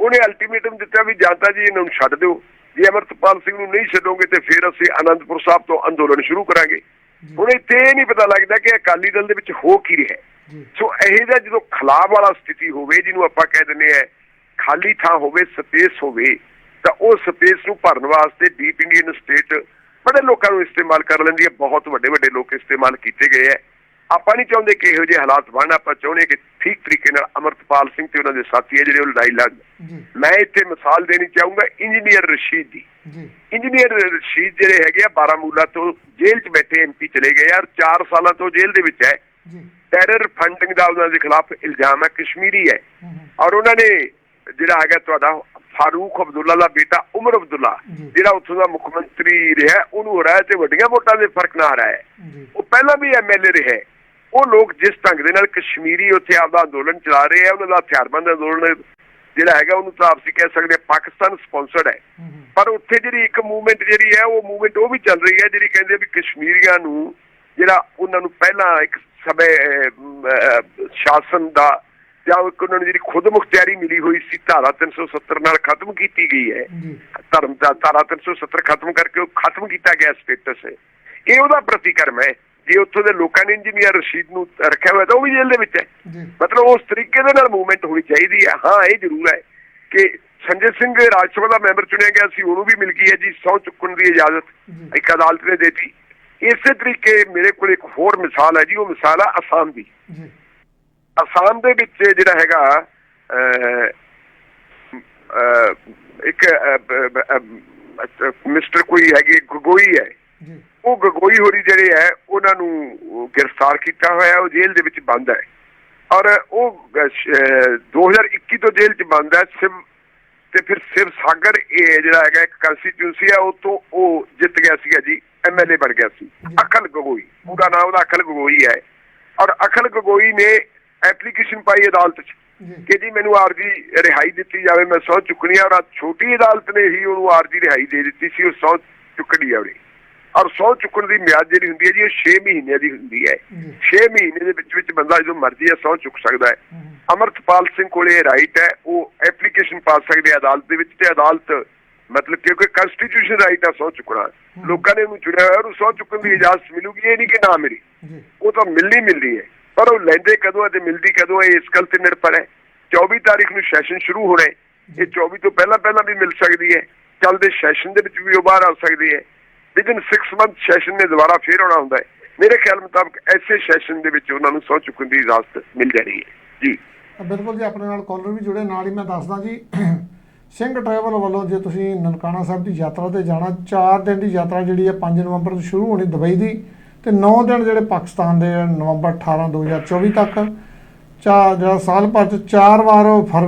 ਉਹਨੇ ਅਲਟੀਮੇਟਮ ਦਿੱਤਾ ਵੀ ਜਾਂਦਾ ਜੀ ਇਹਨਾਂ ਨੂੰ ਛੱਡ ਦਿਓ ਜੇ ਅਮਰਤਪਾਲ ਸਿੰਘ ਨੂੰ ਨਹੀਂ ਛੱਡੋਗੇ ਤੇ ਫਿਰ ਅਸੀਂ ਆਨੰਦਪੁਰ ਸਾਹਿਬ ਤੋਂ ਅੰਦੋਲਨ ਸ਼ੁਰੂ ਕਰਾਂਗੇ। ਹੁਣ ਇੱਥੇ ਇਹ ਨਹੀਂ ਪਤਾ ਲੱਗਦਾ ਕਿ ਅਕਾਲੀ ਦਲ ਦੇ ਵਿੱਚ ਹੋ ਕੀ ਰਿਹਾ ਸੋ ਇਹ ਜਿਹਾ ਜਦੋਂ ਖਲਾਅ ਵਾਲਾ ਸਥਿਤੀ ਹੋਵੇ ਜਿਹਨੂੰ ਆਪਾਂ ਕਹਿ ਦਿੰਦੇ ਆ ਖਾਲੀ ਥਾਂ ਹੋਵੇ ਸਪੇਸ ਹੋਵੇ ਤਾਂ ਉਹ ਸਪੇਸ ਨੂੰ ਭਰਨ ਵਾਸਤੇ ਡੀਪ ਇੰਡੀਅਨ ਸਟੇਟ ਬੜੇ ਲੋਕਾਂ ਨੂੰ ਇਸਤੇਮਾਲ ਕਰ ਲੈਂਦੀ ਹੈ ਬਹੁਤ ਵੱਡੇ ਵੱਡੇ ਲੋਕ ਇਸਤੇਮਾਲ ਕੀਤੇ ਗਏ ਹੈ। ਆਪਾਂ ਨਹੀਂ ਚਾਹੁੰਦੇ ਕਿ ਇਹੋ ਜਿਹੇ ਹਾਲਾਤ ਬਣਨ ਆਪਾਂ ਚਾਹੁੰਦੇ ਕਿ ਠੀਕ ਤਰੀਕੇ ਨਾਲ ਅਮਰਤਪਾਲ ਸਿੰਘ ਤੇ ਉਹਨਾਂ ਦੇ ਸਾਥੀ ਹੈ ਜਿਹੜੇ ਉਹ ਲੜਾਈ ਲੜ ਜੀ। ਮੈਂ ਇੱਥੇ ਮਿਸਾਲ ਦੇਣੀ ਚਾਹੂੰਗਾ ਇੰਜੀਨੀਅਰ ਰਸ਼ੀਦ ਦੀ। ਜੀ। ਇੰਜੀਨੀਅਰ ਰਸ਼ੀਦ ਜਿਹੜੇ ਹੈਗੇ ਆ ਬਾਰਾਮੂਲਾ ਤੋਂ ਜੇਲ੍ਹ 'ਚ ਬੈਠੇ ਐਮਪੀ ਚਲੇ ਗਏ ਯਾਰ 4 ਸਾਲਾਂ ਤੋਂ ਜੇਲ੍ਹ ਦੇ ਵਿੱਚ ਹੈ। ਜੀ। ਟੈਰਰ ਫੰਡਿੰਗ ਦਾ ਉਹਨਾਂ ਦੇ ਖਿਲਾਫ ਇਲਜ਼ਾਮ ਹੈ ਕਸ਼ਮੀਰੀ ਹੂੰ। ਔਰ ਉਹਨਾਂ ਨੇ ਜਿਹੜਾ ਹੈਗਾ ਤੁਹਾਡਾ ਫਾਰੂਕ ਅਬਦੁੱਲਾ ਦਾ ਬੇਟਾ ਉਮਰ ਅਬਦੁੱਲਾ। ਜਿਹੜਾ ਉੱਥੋਂ ਦਾ ਮੁੱਖ ਮੰਤਰੀ ਰਿਹਾ ਉਹਨੂੰ ਹਰਾਇਆ ਤੇ ਵੱਡੀਆਂ ਵੋਟਾਂ ਦੇ ਫ਼ਰਕ ਨਾਲ ਹਰਾਇਆ ਹੈ। ਉਹ ਪਹਿਲਾਂ ਵੀ ਐਮਐਲਏ ਰਿਹਾ ਹੈ। ਉਹ ਲੋਕ ਜਿਸ ਢੰਗ ਦੇ ਨਾਲ ਕਸ਼ਮੀਰੀ ਉੱਥੇ ਆਪਦਾ ਅੰਦੋਲਨ ਚਲਾ ਰਹੇ ਆ ਉਹਨਾਂ ਦਾ ਹਥਿਆਰਬੰਦ ਅੰਦੋਲਨ ਜਿਹੜਾ ਹੈਗਾ ਉਹਨੂੰ ਤਾਂ ਆਪਸੀ ਕਹਿ ਸਕਦੇ ਹਾਂ ਪਾਕਿਸਤਾਨ ਸਪਾਂਸਰਡ ਹੈ ਹੂੰ ਹੂੰ ਪਰ ਉੱਥੇ ਜਿਹੜੀ ਇੱਕ ਮੂਵਮੈਂਟ ਜਿਹੜੀ ਹੈ ਉਹ ਮੂਵਮੈਂਟ ਉਹ ਵੀ ਚੱਲ ਰਹੀ ਹੈ ਜਿਹੜੀ ਕਹਿੰਦੇ ਵੀ ਕਸ਼ਮੀਰੀਆਂ ਨੂੰ ਜਿਹੜਾ ਉਹਨਾਂ ਨੂੰ ਪਹਿਲਾਂ ਇੱਕ ਸਮੇਂ ਸ਼ਾਸਨ ਦਾ ਜਾਂ ਇੱਕ ਉਹਨਾਂ ਨੂੰ ਜਿਹੜੀ ਖੁਦ ਮੁਖਤਿਆਰੀ ਮਿਲੀ ਹੋਈ ਸੀ ਧਾਰਾ 370 ਨਾਲ ਖਤਮ ਕੀਤੀ ਗਈ ਹੈ। ਧਰਮ ਦਾ ਧਾਰਾ 370 ਖਤਮ ਕਰਕੇ ਉਹ ਖਤਮ ਕੀਤਾ ਗਿਆ ਸਟੇਟਸ ਹੈ। ਇਹ ਉਹਦਾ ਪ੍ਰਤੀਕਰਮ ਹੈ। ਜੇ ਉੱਥੋਂ ਦੇ ਲੋਕਾਂ ਨੇ ਇੰਜੀਨੀਅਰ ਰਸ਼ੀਦ ਨੂੰ ਰੱਖਿਆ ਹੋਇਆ ਤਾਂ ਉਹ ਵੀ ਜੇਲ੍ਹ ਦੇ ਵਿੱਚ ਹੈ। ਮਤਲਬ ਉਸ ਤਰੀਕੇ ਦੇ ਨਾਲ ਮੂਵਮੈਂਟ ਹੋਣੀ ਚਾਹੀਦੀ ਹੈ। ਹਾਂ ਇਹ ਜ਼ਰੂਰ ਹੈ ਕਿ ਸੰਜੇ ਸਿੰਘ ਰਾਜ ਸਭਾ ਦਾ ਮੈਂਬਰ ਚੁਣਿਆ ਗਿਆ ਸੀ ਉਹਨੂੰ ਵੀ ਮਿਲ ਗਈ ਹੈ ਜੀ ਸਹੁੰ ਚੁੱਕਣ ਦੀ ਇਜਾਜ਼ਤ। ਇੱਕ ਅਦਾਲਤ ਨੇ ਦਿੱਤੀ। ਇਸੇ ਤਰੀਕੇ ਮੇਰੇ ਕੋਲ ਇੱਕ ਹੋਰ ਮਿਸਾਲ ਹੈ ਜੀ ਉਹ ਮਿਸਾਲ ਹੈ ਅਸਾਮ ਦੀ। ਅਸਾਮ ਦੇ ਵਿੱਚ ਜਿਹੜਾ ਹੈਗਾ ਇੱਕ ਮਿਸਟਰ ਕੋਈ ਹੈਗੇ ਗਗੋਈ ਹੈ। ਉਹ ਗਗੋਈ ਹੋਰੀ ਜਿਹੜੇ ਹੈ ਉਹਨਾਂ ਨੂੰ ਗ੍ਰਿਫਤਾਰ ਕੀਤਾ ਹੋਇਆ ਉਹ ਜੇਲ੍ਹ ਦੇ ਵਿੱਚ ਬੰਦ ਹੈ। ਔਰ ਉਹ ਅਹ, 2021 ਤੋਂ ਜੇਲ੍ਹ 'ਚ ਬੰਦ ਹੈ ਸਿਵ ਤੇ ਫਿਰ ਸਿਵ ਸਾਗਰ ਇਹ ਜਿਹੜਾ ਹੈਗਾ ਇੱਕ ਕੰਸਟੀਟਿਊਂਸੀ ਹੈ ਉਹ ਤੋਂ ਉਹ ਜਿੱਤ ਗਿਆ ਸੀਗਾ ਜੀ ਐਮਐਲਏ ਬਣ ਗਿਆ ਸੀ। ਅਖਲ ਗਗੋਈ। ਉਹਦਾ ਨਾਮ ਉਹਦਾ ਅਖਲ ਗਗੋਈ ਹੈ। ਔਰ ਅਖਲ ਗਗੋਈ ਨੇ ਐਪਲੀਕੇਸ਼ਨ ਪਾਈ ਅਦਾਲਤ 'ਚ। ਕਿ ਜੀ ਮੈਨੂੰ ਆਰਜੀ ਰਿਹਾਈ ਦਿੱਤੀ ਜਾਵੇ। ਮੈਂ ਸਹੁੰ ਚੁੱਕਣੀ ਆ ਔਰ ਛੋਟੀ ਅਦਾਲਤ ਨੇ ਹੀ ਉਹਨੂੰ ਆਰਜੀ ਰਿਹਾਈ ਦੇ ਦਿੱਤੀ ਸੀ। ਉਹ ਸਹੁੰ ਚੁੱਕਣੀ ਆ ਉਹਨੇ। ਔਰ ਸਹੁੰ ਚੁੱਕਣ ਦੀ ਮਿਆਦ ਜਿਹੜੀ ਹੁੰਦੀ ਹੈ ਜੀ ਉਹ 6 ਮਹੀਨਿਆਂ ਦੀ ਹੁੰਦੀ ਹੈ। ਜੀ। 6 ਮਹੀਨੇ ਦੇ ਵਿੱਚ ਵਿੱਚ ਬੰਦਾ ਜਦੋਂ ਮਰਜ਼ੀ ਹੈ ਸਹੁੰ ਚੁੱਕ ਸਕਦਾ ਹੈ। ਅਮਰਤਪਾਲ ਸਿੰਘ ਕੋਲੇ ਇਹ ਰਾਈਟ ਹੈ। ਉਹ ਐਪਲੀਕੇਸ਼ਨ ਪਾ ਸਕਦੇ ਆ ਅਦਾਲਤ ਦੇ ਵਿੱਚ। ਤੇ ਅਦਾਲਤ ਮਤਲਬ ਕਿਉਂਕਿ ਕਨਸਟੀਟਿਊਸ਼ਨ ਰਾਈਟ ਆ ਸਹੁੰ ਚੁੱਕਣਾ। ਲੋਕਾਂ ਨੇ ਉਹਨੂੰ ਚੁਣਿਆ ਹੋਇਆ ਉਹਨੂੰ ਸਹੁੰ ਚੁੱਕਣ ਦੀ ਇਜਾਜ਼ਤ ਮਿਲੂਗੀ। ਇਹ ਨਹੀਂ ਕਿ ਨਾ ਮਿਲੀ। ਉਹ ਤਾਂ ਮਿਲਣੀ ਮਿਲਣੀ ਹੈ। ਪਰ ਉਹ ਲੈਂਦੇ ਕਦੋਂ ਤੇ ਮਿਲਦੀ ਕਦੋਂ ਇਹ ਇਸ ਗੱਲ ਤੇ ਨਿਰਭਰ ਹੈ। 24 ਤਾਰੀਖ ਨੂੰ ਸੈਸ਼ਨ ਸ਼ੁਰੂ ਹੋਣਾ ਹੈ। ਇਹ 24 ਤੋਂ ਪਹਿਲਾਂ ਪਹਿਲਾਂ ਵੀ ਮਿਲ ਸਕਦੀ ਹੈ। ਚੱਲਦੇ ਸੈਸ਼ਨ ਦੇ ਵਿੱਚ ਵੀ ਉਹ ਬਾਹਰ ਆ ਸਕਦੀ ਹੈ। ਵਿਦਨ 6 ਮੰਥ ਸੈਸ਼ਨ ਨੇ ਦੁਬਾਰਾ ਫੇਰ ਆਉਣਾ ਹੁੰਦਾ ਹੈ। ਮੇਰੇ ਖਿਆਲ ਮੁਤਾਬਕ ਐਸੇ ਸੈਸ਼ਨ ਦੇ ਵਿੱਚ ਉਹਨਾਂ ਨੂੰ ਸਹੁੰ ਚੁੱਕਣ ਦੀ ਇਜਾਜ਼ਤ ਮਿਲ ਜਾਣੀ ਹੈ। ਜੀ। ਬਿਲਕੁਲ ਜੀ ਆਪਣੇ ਨਾਲ ਕਾਲਰ ਵੀ ਜੁੜੇ ਨਾਲ ਹੀ ਮੈਂ ਦੱਸਦਾ ਜੀ ਸਿੰਘ ਟਰੈਵਲ ਵੱਲੋਂ ਜੇ ਤੁਸੀਂ ਨਨਕਾਣਾ ਸਾਹਿਬ ਦੀ ਯਾਤਰਾ ਤੇ ਜਾਣਾ 4 ਦਿਨ ਦੀ ਯਾਤਰਾ ਜਿਹੜੀ ਹੈ 5 ਨਵੰਬਰ ਤੋਂ ਸ਼ੁਰੂ ਹੋਣੀ ਦੁਬਈ ਦੀ ਤੇ 9 ਦਿਨ ਜਿਹੜੇ ਪਾਕਿਸਤਾਨ ਦੇ ਆ, ਨਵੰਬਰ 18 2024 ਤੱਕ। ਚਾ ਜਿਹੜਾ ਸਾਲ ਭਰ ਚ ਚਾਰ ਵਾਰ ਉਹ ਫਰ